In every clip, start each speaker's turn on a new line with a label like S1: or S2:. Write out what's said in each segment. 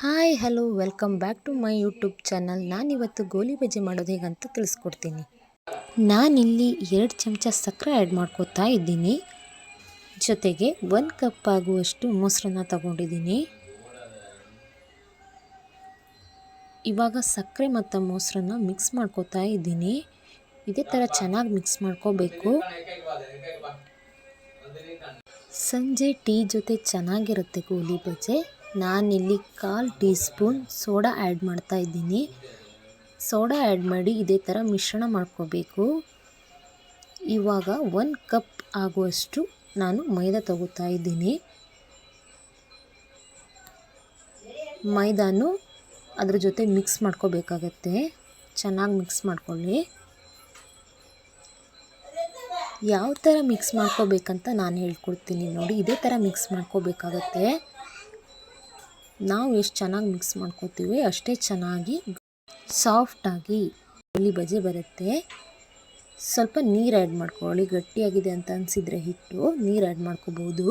S1: Hi, hello, welcome back to my YouTube channel. ನಾನಿವತ್ತು ಗೋಲಿ ಬಜ್ಜಿ ಮಾಡೋದು ಹೇಗಂತ ತಿಳಿಸ್ಕೊಡ್ತೀನಿ. ನಾನಿಲ್ಲಿ ಎರಡು ಚಮಚ ಸಕ್ಕರೆ ಆ್ಯಡ್ ಮಾಡ್ಕೋತಾ ಇದ್ದೀನಿ. ಜೊತೆಗೆ ಒಂದು ಕಪ್ ಆಗುವಷ್ಟು ಮೊಸರನ್ನ ತಗೊಂಡಿದ್ದೀನಿ. ಇವಾಗ ಸಕ್ಕರೆ ಮತ್ತು ಮೊಸರನ್ನ ಮಿಕ್ಸ್ ಮಾಡ್ಕೋತಾ ಇದ್ದೀನಿ. ಇದೇ ಥರ ಚೆನ್ನಾಗಿ ಮಿಕ್ಸ್ ಮಾಡ್ಕೋಬೇಕು. ಸಂಜೆ ಟೀ ಜೊತೆ ಚೆನ್ನಾಗಿರುತ್ತೆ ಗೋಲಿ ಬಜ್ಜೆ ನಾನಿಲ್ಲಿ ಕಾಲು ಟೀ ಸ್ಪೂನ್ ಸೋಡಾ ಆ್ಯಡ್ ಮಾಡ್ತಾ ಇದ್ದೀನಿ. ಸೋಡಾ ಆ್ಯಡ್ ಮಾಡಿ ಇದೇ ಥರ ಮಿಶ್ರಣ ಮಾಡ್ಕೋಬೇಕು. ಇವಾಗ ಒಂದು ಕಪ್ ಆಗುವಷ್ಟು ನಾನು ಮೈದಾ ತಗೋತಾ ಇದ್ದೀನಿ. ಮೈದಾನು ಅದ್ರ ಜೊತೆ ಮಿಕ್ಸ್ ಮಾಡ್ಕೋಬೇಕಾಗತ್ತೆ. ಚೆನ್ನಾಗಿ ಮಿಕ್ಸ್ ಮಾಡ್ಕೊಳ್ಳಿ. ಯಾವ ಥರ ಮಿಕ್ಸ್ ಮಾಡ್ಕೋಬೇಕಂತ ನಾನು ಹೇಳ್ಕೊಡ್ತೀನಿ ನೋಡಿ, ಇದೇ ಥರ ಮಿಕ್ಸ್ ಮಾಡ್ಕೋಬೇಕಾಗತ್ತೆ. ನಾವು ಎಷ್ಟು ಚೆನ್ನಾಗಿ ಮಿಕ್ಸ್ ಮಾಡ್ಕೋತೀವಿ, ಅಷ್ಟೇ ಚೆನ್ನಾಗಿ ಸಾಫ್ಟಾಗಿ ಗೋಲಿ ಬಜೆ ಬರುತ್ತೆ. ಸ್ವಲ್ಪ ನೀರು ಆ್ಯಡ್ ಮಾಡ್ಕೊಳ್ಳಿ, ಗಟ್ಟಿಯಾಗಿದೆ ಅಂತ ಅನಿಸಿದರೆ ಹಿಟ್ಟು, ನೀರು ಆ್ಯಡ್ ಮಾಡ್ಕೋಬೋದು.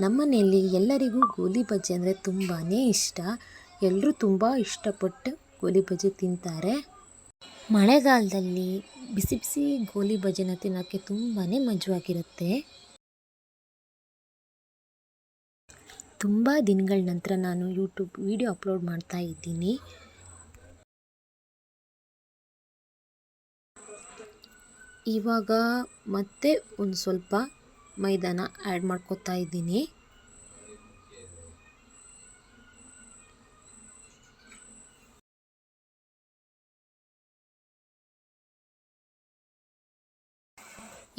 S1: ನಮ್ಮನೆಯಲ್ಲಿ ಎಲ್ಲರಿಗೂ ಗೋಲಿ ಬಜ್ಜಿ ಅಂದರೆ ತುಂಬಾ ಇಷ್ಟ. ಎಲ್ಲರೂ ತುಂಬ ಇಷ್ಟಪಟ್ಟು ಗೋಲಿ ಬಜ್ಜಿ ತಿಂತಾರೆ. ಮಳೆಗಾಲದಲ್ಲಿ ಬಿಸಿ ಬಿಸಿ ಗೋಲಿ ಬಜ್ಜಿನ ತಿನ್ನೋಕ್ಕೆ ತುಂಬಾ ಮಜವಾಗಿರುತ್ತೆ. ತುಂಬ ದಿನಗಳ ನಂತರ ನಾನು ಯೂಟ್ಯೂಬ್ ವಿಡಿಯೋ ಅಪ್ಲೋಡ್ ಮಾಡ್ತಾ ಇದ್ದೀನಿ. ಇವಾಗ ಮತ್ತೆ ಒಂದು ಸ್ವಲ್ಪ ಮೈದಾನ ಆ್ಯಡ್ ಮಾಡ್ಕೋತಾ ಇದ್ದೀನಿ.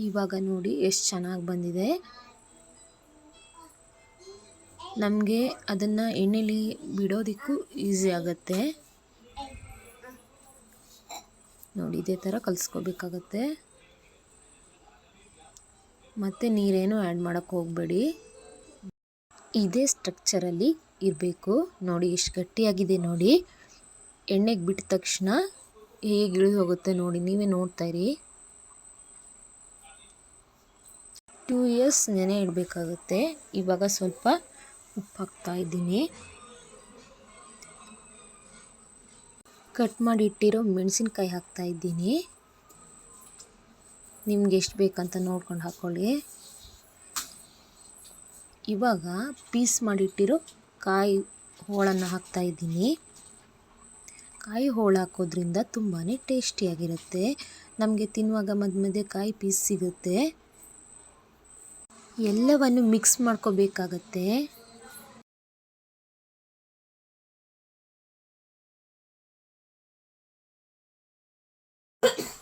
S1: ಇವಾಗ ನೋಡಿ ಎಷ್ಟು ಚೆನ್ನಾಗಿ ಬಂದಿದೆ. ನಮಗೆ ಅದನ್ನು ಎಣ್ಣೆಲಿ ಬಿಡೋದಕ್ಕೂ ಈಸಿ ಆಗುತ್ತೆ. ನೋಡಿ, ಇದೇ ಥರ ಕಲಿಸ್ಕೋಬೇಕಾಗತ್ತೆ. ಮತ್ತು ನೀರೇನು ಆ್ಯಡ್ ಮಾಡೋಕ್ಕೆ ಹೋಗಬೇಡಿ. ಇದೇ ಸ್ಟ್ರಕ್ಚರಲ್ಲಿ ಇರಬೇಕು. ನೋಡಿ, ಎಷ್ಟು ಗಟ್ಟಿಯಾಗಿದೆ ನೋಡಿ. ಎಣ್ಣೆಗೆ ಬಿಟ್ಟ ತಕ್ಷಣ ಹೇಗೆ ಇಳಿದು ಹೋಗುತ್ತೆ ನೋಡಿ, ನೀವೇ ನೋಡ್ತಾ ಇರಿ. ಟೂ ಇಯರ್ಸ್ ನೆನೆ ಇಡಬೇಕಾಗುತ್ತೆ. ಇವಾಗ ಸ್ವಲ್ಪ ಉಪ್ಪು ಹಾಕ್ತಾ ಇದ್ದೀನಿ. ಕಟ್ ಮಾಡಿ ಇಟ್ಟಿರೋ ಮೆಣಸಿನ್ಕಾಯಿ ಹಾಕ್ತಾ ಇದ್ದೀನಿ. ನಿಮ್ಗೆ ಎಷ್ಟು ಬೇಕಂತ ನೋಡ್ಕೊಂಡು ಹಾಕ್ಕೊಳ್ಳಿ ಇವಾಗ ಪೀಸ್ ಮಾಡಿಟ್ಟಿರೋ ಕಾಯಿ ಹೋಳನ್ನು ಹಾಕ್ತಾ ಇದ್ದೀನಿ. ಕಾಯಿ ಹೋಳು ಹಾಕೋದ್ರಿಂದ ತುಂಬಾ ಟೇಸ್ಟಿಯಾಗಿರುತ್ತೆ ನಮಗೆ ತಿನ್ನುವಾಗ ಮಧ್ಯ ಮಧ್ಯೆ ಕಾಯಿ ಪೀಸ್ ಸಿಗುತ್ತೆ. ಎಲ್ಲವನ್ನು ಮಿಕ್ಸ್ ಮಾಡ್ಕೋಬೇಕಾಗತ್ತೆ.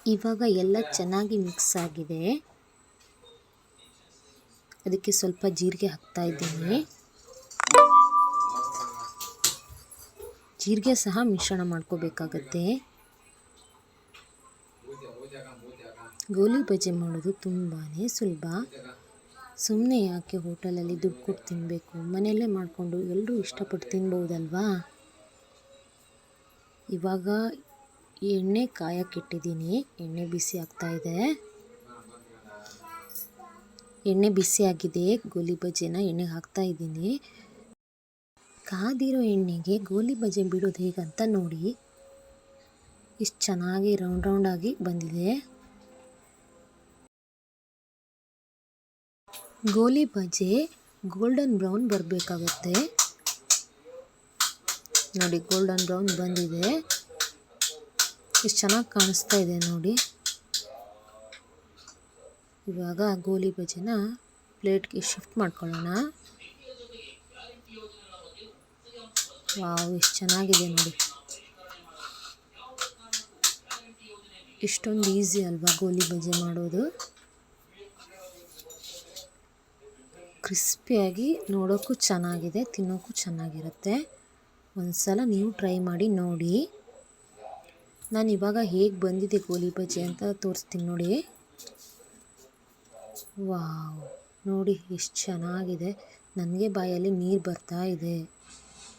S1: ಇವಾಗ ಎಲ್ಲ ಚೆನ್ನಾಗಿ ಮಿಕ್ಸ್ ಆಗಿದೆ. ಅದಕ್ಕೆ ಸ್ವಲ್ಪ ಜೀರಿಗೆ ಹಾಕ್ತಾ ಇದ್ದೀನಿ. ಜೀರಿಗೆ ಸಹ ಮಿಶ್ರಣ ಮಾಡ್ಕೋಬೇಕಾಗತ್ತೆ. ಗೋಲಿ ಬಜೆ ಮಾಡೋದು ತುಂಬಾ ಸುಲಭ. ಸುಮ್ಮನೆ ಯಾಕೆ ಹೋಟೆಲಲ್ಲಿ ದುಡ್ಡು ಕೊಟ್ಟು ತಿನ್ನಬೇಕು ಮನೆಯಲ್ಲೇ ಮಾಡಿಕೊಂಡು ಎಲ್ಲರೂ ಇಷ್ಟಪಟ್ಟು ತಿನ್ಬೋದಲ್ವಾ? ಇವಾಗ ಎಣ್ಣೆ ಕಾಯಕ್ಕಿಟ್ಟಿದ್ದೀನಿ. ಎಣ್ಣೆ ಬಿಸಿ ಆಗ್ತಾ ಇದೆ. ಎಣ್ಣೆ ಬಿಸಿ ಆಗಿದೆ. ಗೋಲಿ ಬಜ್ಜಿನ ಎಣ್ಣೆಗೆ ಹಾಕ್ತಾ ಇದ್ದೀನಿ. ಕಾದಿರೋ ಎಣ್ಣೆಗೆ ಗೋಲಿ ಬಜೆ ಬಿಡೋದು ಹೇಗಂತ ನೋಡಿ. ಇಷ್ಟು ಚೆನ್ನಾಗಿ ರೌಂಡ್ ರೌಂಡಾಗಿ ಬಂದಿದೆ. ಗೋಲಿ ಬಜೆ ಗೋಲ್ಡನ್ ಬ್ರೌನ್ ಬರಬೇಕಾಗುತ್ತೆ. ನೋಡಿ, ಗೋಲ್ಡನ್ ಬ್ರೌನ್ ಬಂದಿದೆ. ಎಷ್ಟು ಚೆನ್ನಾಗಿ ಕಾಣಿಸ್ತಾ ಇದೆ ನೋಡಿ. ಇವಾಗ ಗೋಲಿ ಬಜೆನ ಪ್ಲೇಟ್ಗೆ ಶಿಫ್ಟ್ ಮಾಡ್ಕೊಳ್ಳೋಣ. ವಾವ್ ಎಷ್ಟು ಚೆನ್ನಾಗಿದೆ ನೋಡಿ. ಇಷ್ಟೊಂದು ಈಸಿ ಅಲ್ವಾ ಗೋಲಿ ಬಜ್ಜಿ ಮಾಡೋದು? ಕ್ರಿಸ್ಪಿಯಾಗಿ ನೋಡೋಕ್ಕೂ ಚೆನ್ನಾಗಿದೆ ತಿನ್ನೋಕ್ಕೂ ಚೆನ್ನಾಗಿರುತ್ತೆ. ಒಂದು ಸಲ ನೀವು ಟ್ರೈ ಮಾಡಿ ನೋಡಿ. ನಾನು ಇವಾಗ ಹೇಗೆ ಬಂದಿದೆ ಗೋಲಿ ಬಜ್ಜಿ ಅಂತ ತೋರಿಸ್ತೀನಿ ನೋಡಿ. ವಾವ್. ನೋಡಿ, ಎಷ್ಟು ಚೆನ್ನಾಗಿದೆ. ನನಗೆ ಬಾಯಲ್ಲಿ ನೀರು ಬರ್ತಾ ಇದೆ.